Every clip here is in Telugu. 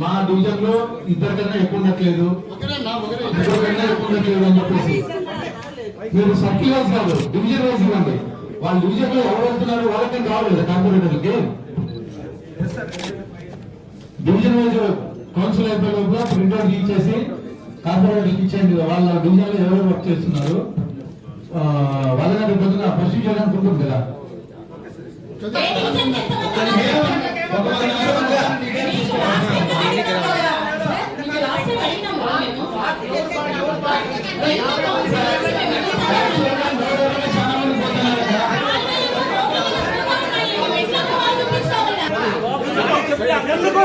మా డివిజన్లో ఇద్దరు కన్నా ఎక్కువ ఉండట్లేదు. ఇద్దరు కన్నా ఎక్కువ ఉండట్లేదు అని చెప్పేసి. మీరు సర్కిల్ వైజ్ కాదు డివిజన్ వైజ్ ఇవ్వండి. వాళ్ళ డివిజన్లో ఎవరు వెళ్తున్నారు వాళ్ళకి రావాలి కార్పొరేటర్లకి డివిజన్ వైజ్ కౌన్సిల్ అయిపోయే లోపల ప్రింట్అవుట్ ఇచ్చేసి కార్పొరేటర్కి ఇచ్చేయండి. వాళ్ళ డివిజన్లో ఎవరు వర్క్ చేస్తున్నారు? వాళ్ళని రేపు పొద్దున పర్సూ చేయడానికి ఉంటుంది కదా. ఒక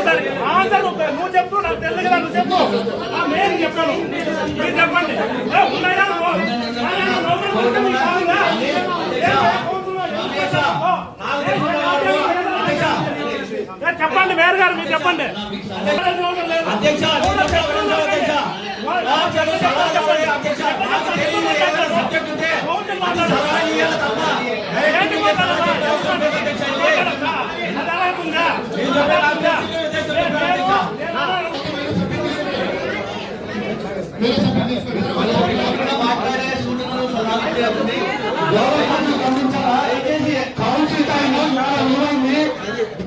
పది ఆన్సర్ నువ్వు చెప్పు నాకు తెలుగు కదా నువ్వు చెప్పు. నేను చెప్పాను. మీరు చెప్పండి. ఉన్నాయా? చెప్పండి మేయర్ గారు మీరు చెప్పండి. అధ్యక్ష అధ్యక్ష అధ్యక్ష రాజ్యాంగ సలహా చెప్పండి అధ్యక్ష నాకు తెలియదు ఏదైనా సబ్జెక్ట్ ఉంటే సలహా ఇవ్వాలి తప్ప ఏంటి మాట్లాడాలా? అధ్యక్ష ఇది. అది ఎలా ఉందా? నేను చెప్పే నాకు తెలిసిన ఉద్దేశం చెప్పాను అధ్యక్ష ఇక్కడ మాట్లాడే సూచనలు సలహాలు చేస్తుంది గవర్నమెంట్ గమనించాలా? కౌన్సిల్ టైం చాలా విలువైంది.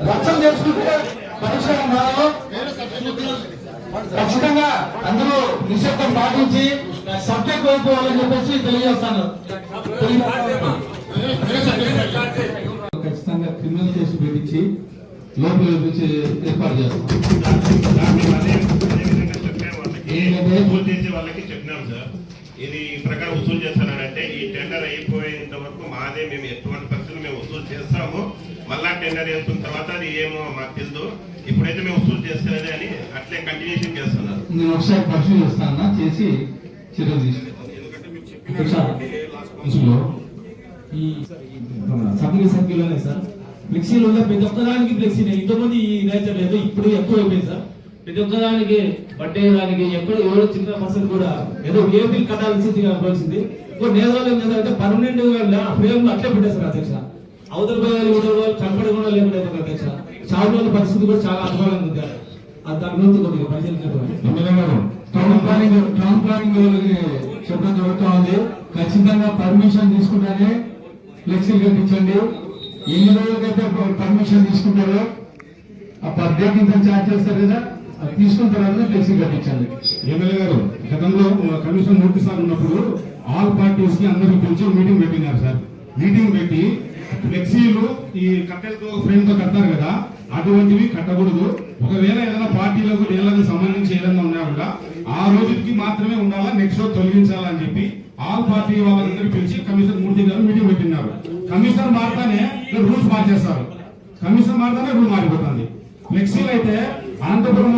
రచ్చన చేసుకుంటే పరిష్కారం కాదు. ఖచ్చితంగా అందరూ నిశ్శబ్దం పాటించి సబ్జెక్ట్ వైపు వాళ్ళని చెప్పేసి తెలియజేస్తాను ఖచ్చితంగా క్రిమినల్ కేసు పెట్టించి లోపల వేపించి ఏర్పాటు చేస్తాం. ఏంటంటే? వసూలు చేసే వాళ్ళకి చెప్పినాం సార్ ఇది ఈ ప్రకారం వసూలు చేస్తానంటే ఈ టెండర్ అయిపోయేంత వరకు మాదే మేము ఎటువంటి పరిస్థితులు మేము వసూలు చేస్తాము. మళ్ళా టెండర్ వేసుకున్న తర్వాత అది ఏమో మాకు తెలుసు ఇప్పుడైతే మేము వసూలు చేస్తలేదు అని అట్లే కంటిన్యూషన్ చేస్తున్నారు. నేను ఒకసారి పరిశీలిస్తాను చేసి చర్యలు తీసుకుంటాను ఈ సభ్యుల సంఖ్యలోనే సార్. ఫ్లెక్సీలు ఉన్న ప్రతి ఒక్కదానికి ఫ్లెక్సీ ఇంతమంది ఇదైతే లేదు ఇప్పుడు ఎక్కువ అయిపోయింది సార్. ప్రతి ఒక్కదానికి బర్త్డే దానికి ఎక్కడ ఎవరో చిన్న పర్సన్ కూడా ఏదో ఏ బిల్ కట్టాల్సింది కావాల్సింది ఇంకో నేతలు ఏం చేస్తారంటే పర్మనెంట్గా ఫ్రేమ్ అట్లే పెట్టేస్తారు అధ్యక్ష. అవతల పోయాలి ఇవతల పోయాలి కనపడి కూడా లేకుండా అయిపోతుంది అధ్యక్ష. షాపుల పరిస్థితి కూడా చాలా అనుకూలంగా ఉంది అది దాని గురించి కొద్దిగా పరిశీలించారు టౌన్ ప్లానింగ్ చెప్పడం జరుగుతూ ఉంది. ఖచ్చితంగా పర్మిషన్ తీసుకుంటానే ఫ్లెక్సీ కట్టించండి. ఎన్ని రోజులకైతే పర్మిషన్ తీసుకుంటారో ఆ పర్ డే ఛార్జ్ చేస్తారు కదా అది తీసుకున్న తర్వాత ఫ్లెక్సీ కట్టించండి ఎమ్మెల్యే గారు గతంలో కమిషన్ మూర్తి ఉన్నప్పుడు ఆల్ పార్టీస్కి అందరూ పిలిచి మీటింగ్ పెట్టినారు సార్. మీటింగ్ పెట్టి ఫ్లెక్సీలు ఈ కట్టెలతో ఫ్రేమ్తో కడతారు కదా అటువంటివి కట్టకూడదు. ఒకవేళ ఏదైనా పార్టీలకు నీళ్ళకి సంబంధించి ఏదైనా ఉన్నా కూడా ఆ రోజుకి మాత్రమే ఉండాలా నెక్స్ట్ రోజు తొలగించాలని చెప్పి ఆల్ పార్టీ వాళ్ళందరూ పిలిచి కమిషనర్ మూర్తి గారు మీటింగ్ పెట్టినారు. కమిషనర్ మారుతానే రూల్స్ మార్చేస్తారు. కమిషన్ మారుతానే రూల్ మారిపోతుంది. ఫ్లెక్సీలు అయితే అనంతపురం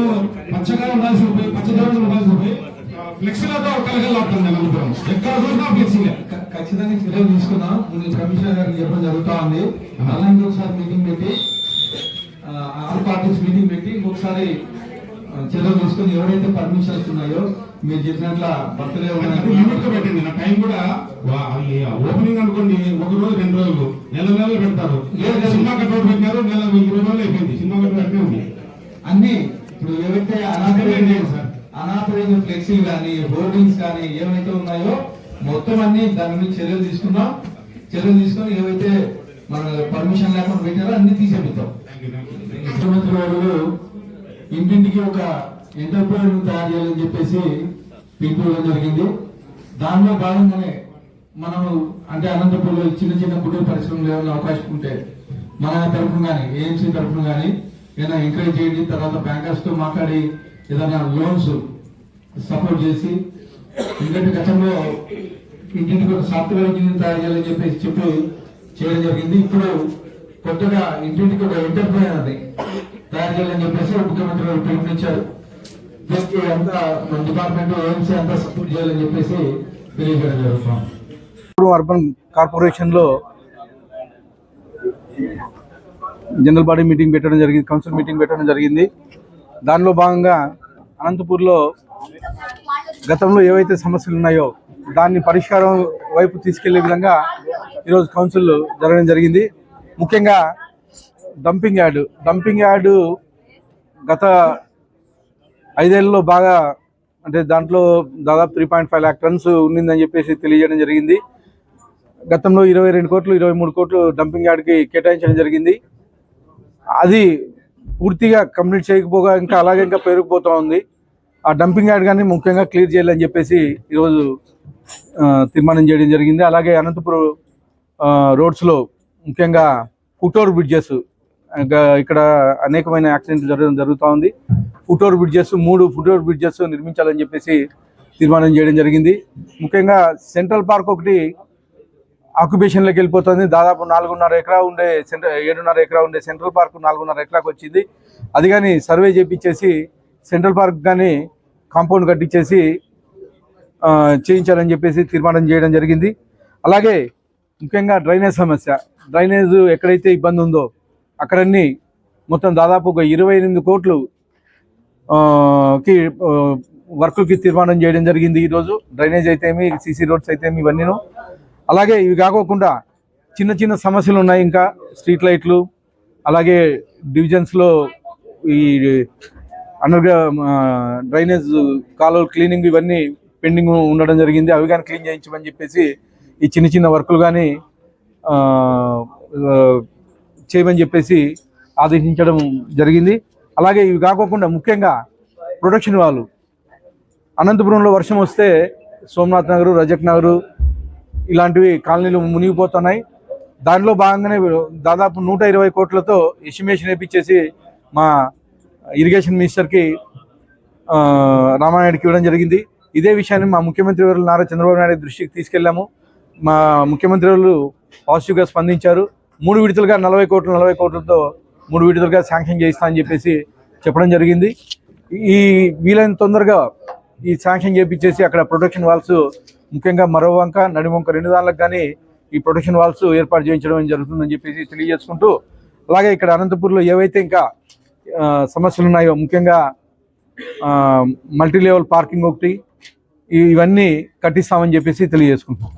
పచ్చగా ఉండాల్సి పోయి పచ్చదనం ఉండాల్సి పోయి ఫ్లెక్సీలతో కలగలాడుతుంది అనంతపురం. ఎక్కడ చూసినా ఫ్లెక్సీలే. ఖచ్చితంగా చర్యలు తీసుకున్నాం. ముందు కమిషనర్ గారికి చెప్పడం జరుగుతూ ఉంది. మళ్ళీ ఇంకొకసారి మీటింగ్ పెట్టి ఆల్ పార్టీస్ మీటింగ్ పెట్టి ఇంకొకసారి చర్యలు తీసుకొని ఎవరైతే పర్మిషన్స్ ఉన్నాయో మీరు చెప్పినట్ల బర్త్డే గా పెట్టింది నా టైం కూడా ఓపెనింగ్ అనుకోండి ఒక రోజు రెండు రోజులు నెల నెలలు పెడతారు. లేదా. సినిమా కట్అవుట్ పెట్టినారు నెల ఇరవై రోజులు అయిపోయింది. సినిమా అట్లే ఉంది. అన్ని ఇప్పుడు ఏవైతే అనాథరైన సార్. అనాథరైన ఫ్లెక్సీలు కానీ హోర్డింగ్స్ కానీ ఏవైతే ఉన్నాయో మొత్తం అన్ని దాని మీద చర్యలు తీసుకున్నాం చర్యలు తీసుకొని ఏవైతే మన పర్మిషన్ లేకుండా పెట్టారో అన్ని తీసేపిద్దాం. ముఖ్యమంత్రి వారు ఇంటింటికి ఒక ఎంటర్ప్రైజ్ తయారు చేయాలని చెప్పేసి పిలుపుకోవడం జరిగింది. దానిలో భాగంగానే మనం అంటే అనంతపూర్లో చిన్న చిన్న కుటుంబ పరిశ్రమలు ఏమైనా అవకాశం ఉంటే మన తరఫున కానీ ఏఎంసీ తరఫున కానీ ఏదైనా ఎంకరేజ్ చేయండి. తర్వాత బ్యాంకర్స్తో మాట్లాడి ఏదైనా లోన్స్ సపోర్ట్ చేసి ఎందుకంటే గతంలో ఇంటింటికి ఒక సాఫ్ట్వేర్ ఇంజనీర్ తయారు చేయాలని చెప్పేసి చెప్పి చేయడం జరిగింది. ఇప్పుడు కొత్తగా ఇంటింటికి ఒక ఎంటర్ప్రైనర్ తయారు చేయాలని చెప్పేసి ముఖ్యమంత్రి గారు పిలుపునిచ్చారు. దీనికి అంతా మన డిపార్ట్మెంట్ ఏఎంసీ అంతా సపోర్ట్ చేయాలని చెప్పేసి తెలియజేయడం జరుగుతుంది. ఇప్పుడు అర్బన్ కార్పొరేషన్లో జనరల్ బాడీ మీటింగ్ పెట్టడం జరిగింది కౌన్సిల్ మీటింగ్ పెట్టడం జరిగింది. దానిలో భాగంగా అనంతపూర్లో గతంలో ఏవైతే సమస్యలు ఉన్నాయో దాన్ని పరిష్కారం వైపు తీసుకెళ్ళే విధంగా ఈరోజు కౌన్సిల్ జరగడం జరిగింది. ముఖ్యంగా డంపింగ్ యాడ్. డంపింగ్ యార్డు గత ఐదేళ్ళలో బాగా అంటే దాంట్లో దాదాపు three point five lakh tonnes ఉండిందని చెప్పేసి తెలియజేయడం జరిగింది. గతంలో ఇరవై రెండు కోట్లు ఇరవై మూడు కోట్లు డంపింగ్ యార్డ్కి కేటాయించడం జరిగింది. అది పూర్తిగా కంప్లీట్ చేయకపోగా ఇంకా అలాగే ఇంకా పేరుకుపోతూ ఉంది. ఆ డంపింగ్ యార్డ్ కానీ ముఖ్యంగా క్లియర్ చేయాలని చెప్పేసి ఈరోజు తీర్మానం చేయడం జరిగింది. అలాగే అనంతపురం రోడ్స్లో ముఖ్యంగా కుటోర్ బ్రిడ్జెస్ ఇక్కడ అనేకమైన యాక్సిడెంట్ జరగడం జరుగుతూ ఉంది. ఫుటోర్ బ్రిడ్జెస్ మూడు ఫుటోర్ బ్రిడ్జెస్ నిర్మించాలని చెప్పేసి తీర్మానం చేయడం జరిగింది. ముఖ్యంగా సెంట్రల్ పార్క్ ఒకటి ఆక్యుపేషన్లోకి వెళ్ళిపోతుంది. దాదాపు నాలుగున్నర ఎకరా ఉండే సెంట్రల్ ఏడున్నర ఎకరా ఉండే సెంట్రల్ పార్క్ నాలుగున్నర ఎకరాకు వచ్చింది. అది కానీ సర్వే చేపించేసి సెంట్రల్ పార్క్ కానీ కాంపౌండ్ కట్టించేసి చేయించాలని చెప్పేసి తీర్మానం చేయడం జరిగింది. అలాగే ముఖ్యంగా డ్రైనేజ్ సమస్య. డ్రైనేజ్ ఎక్కడైతే ఇబ్బంది ఉందో అక్కడన్నీ మొత్తం దాదాపు ఒక ఇరవై ఎనిమిది కోట్లు కి వర్క్కి వర్కులకి తీర్మానం చేయడం జరిగింది ఈరోజు. డ్రైనేజ్ అయితేమి సీసీ రోడ్స్ అయితేమి ఇవన్నీను. అలాగే ఇవి కాకోకుండా చిన్న చిన్న సమస్యలు ఉన్నాయి ఇంకా స్ట్రీట్ లైట్లు అలాగే డివిజన్స్లో ఈ అండర్ డ్రైనేజ్ కాలువ క్లీనింగ్ ఇవన్నీ పెండింగ్ ఉండడం జరిగింది. అవి కానీ క్లీన్ చేయించమని చెప్పేసి ఈ చిన్న చిన్న వర్కులు కానీ చేయమని చెప్పేసి ఆదేశించడం జరిగింది. అలాగే ఇవి కాకోకుండా ముఖ్యంగా ప్రొడక్షన్ వాళ్ళు. అనంతపురంలో వర్షం వస్తే సోమనాథ్ నగరు రజక్ నగరు ఇలాంటివి కాలనీలు మునిగిపోతున్నాయి. దానిలో భాగంగానే దాదాపు నూట ఇరవై కోట్లతో ఎస్టిమేషన్ వేపించేసి మా ఇరిగేషన్ మినిస్టర్కి రామానాయుడికి ఇవ్వడం జరిగింది. ఇదే విషయాన్ని మా ముఖ్యమంత్రి వారు నారా చంద్రబాబు నాయుడు దృష్టికి తీసుకెళ్ళాము. మా ముఖ్యమంత్రి వాళ్ళు పాజిటివ్గా స్పందించారు. మూడు విడతలుగా నలభై కోట్లు నలభై కోట్లతో మూడు విడతలుగా శాంక్షన్ చేయిస్తా అని చెప్పేసి చెప్పడం జరిగింది. ఈ వీలైన తొందరగా ఈ శాంక్షన్ చేపించేసి అక్కడ ప్రొటెక్షన్ వాల్స్ ముఖ్యంగా మరో వంక నడి వంక రెండు దానిలకు కానీ ఈ ప్రొటెక్షన్ వాల్స్ ఏర్పాటు చేయించడం జరుగుతుందని చెప్పేసి తెలియజేసుకుంటూ అలాగే ఇక్కడ అనంతపూర్లో ఏవైతే ఇంకా సమస్యలు ఉన్నాయో ముఖ్యంగా మల్టీ లెవెల్ పార్కింగ్ ఒకటి ఇవన్నీ కట్టిస్తామని చెప్పేసి తెలియజేసుకుంటున్నాం.